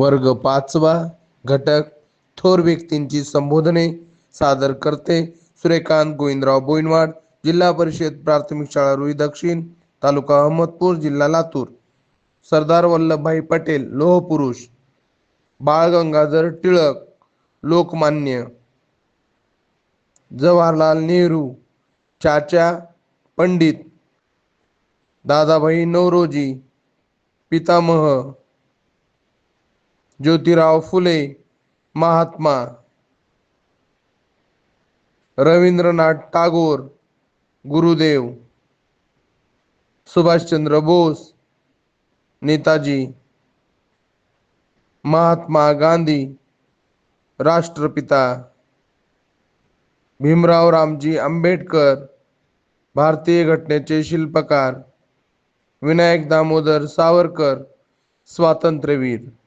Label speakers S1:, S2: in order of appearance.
S1: वर्ग पाचवा घटक. थोर व्यक्तींची संबोधने सादर करते. सूर्यकांत गोविंदराव बोईनवाड जिल्हा परिषद प्राथमिक शाळा रुई दक्षिण तालुका अहमदपूर जिल्हा लातूर. सरदार वल्लभभाई पटेल लोहपुरुष. बाळ गंगाधर टिळक लोकमान्य. जवाहरलाल नेहरू चाचा पंडित. दादाभाई नवरोजी पितामह. ज्योतिराव फुले, महात्मा रवींद्रनाथ टागोर, गुरुदेव, सुभाषचंद्र बोस, नेताजी, महात्मा गांधी, राष्ट्रपिता भीमराव रामजी आंबेडकर, भारतीय घटनेचे शिल्पकार, विनायक दामोदर सावरकर, स्वातंत्र्यवीर।